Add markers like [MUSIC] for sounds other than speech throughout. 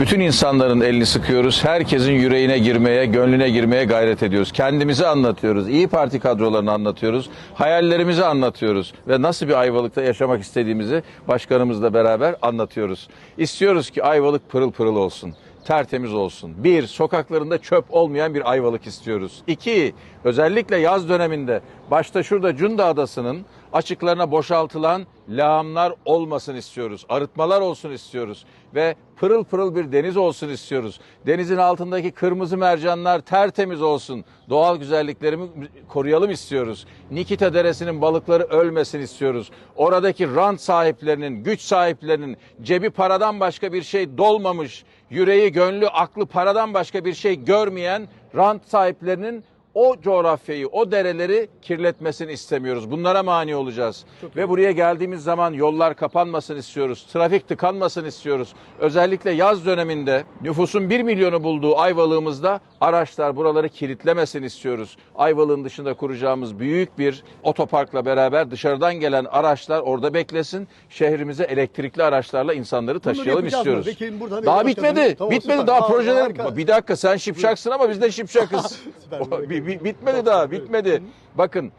Bütün insanların elini sıkıyoruz. Herkesin yüreğine girmeye, gönlüne girmeye gayret ediyoruz. Kendimizi anlatıyoruz. İyi Parti kadrolarını anlatıyoruz. Hayallerimizi anlatıyoruz. Ve nasıl bir Ayvalık'ta yaşamak istediğimizi başkanımızla beraber anlatıyoruz. İstiyoruz ki Ayvalık pırıl pırıl olsun. Tertemiz olsun. Bir, sokaklarında çöp olmayan bir Ayvalık istiyoruz. İki, özellikle yaz döneminde başta şurada Cunda Adası'nın açıklarına boşaltılan lağımlar olmasın istiyoruz. Arıtmalar olsun istiyoruz. Ve pırıl pırıl bir deniz olsun istiyoruz. Denizin altındaki kırmızı mercanlar tertemiz olsun. Doğal güzelliklerimi koruyalım istiyoruz. Nikita Deresi'nin balıkları ölmesin istiyoruz. Oradaki rant sahiplerinin, güç sahiplerinin cebi paradan başka bir şey dolmamış, yüreği, gönlü, aklı paradan başka bir şey görmeyen rant sahiplerinin o coğrafyayı, o dereleri kirletmesini istemiyoruz. Bunlara mani olacağız. Ve buraya geldiğimiz zaman yollar kapanmasın istiyoruz. Trafik tıkanmasın istiyoruz. Özellikle yaz döneminde nüfusun 1 milyonu bulduğu Ayvalık'ımızda araçlar buraları kilitlemesin istiyoruz. Ayvalık'ın dışında kuracağımız büyük bir otoparkla beraber dışarıdan gelen araçlar orada beklesin. Şehrimize elektrikli araçlarla insanları taşıyalım istiyoruz. Buradan Daha bitmedi. Tamam, bitmedi süper. daha Aa, projeler. Bir dakika sen şipşaksın ama biz de şipşakız. [LAUGHS] Süper. Bi- bi- bitmedi daha bitmedi. Bakın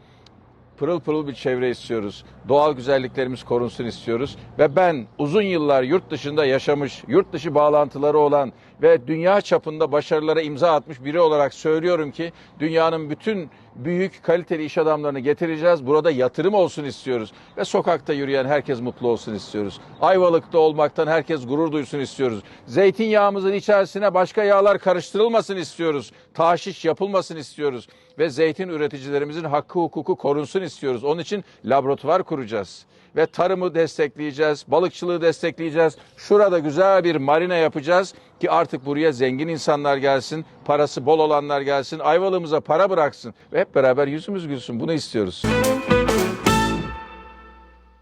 pırıl pırıl bir çevre istiyoruz. Doğal güzelliklerimiz korunsun istiyoruz. Ve ben uzun yıllar yurt dışında yaşamış, yurt dışı bağlantıları olan ve dünya çapında başarılara imza atmış biri olarak söylüyorum ki dünyanın bütün büyük kaliteli iş adamlarını getireceğiz. Burada yatırım olsun istiyoruz. Ve sokakta yürüyen herkes mutlu olsun istiyoruz. Ayvalık'ta olmaktan herkes gurur duysun istiyoruz. Zeytinyağımızın içerisine başka yağlar karıştırılmasın istiyoruz. Taşiş yapılmasın istiyoruz. Ve zeytin üreticilerimizin hakkı hukuku korunsun istiyoruz. Onun için laboratuvar kuracağız. Ve tarımı destekleyeceğiz, balıkçılığı destekleyeceğiz. Şurada güzel bir marina yapacağız ki artık buraya zengin insanlar gelsin, parası bol olanlar gelsin, Ayvalık'ımıza para bıraksın ve hep beraber yüzümüz gülsün. Bunu istiyoruz.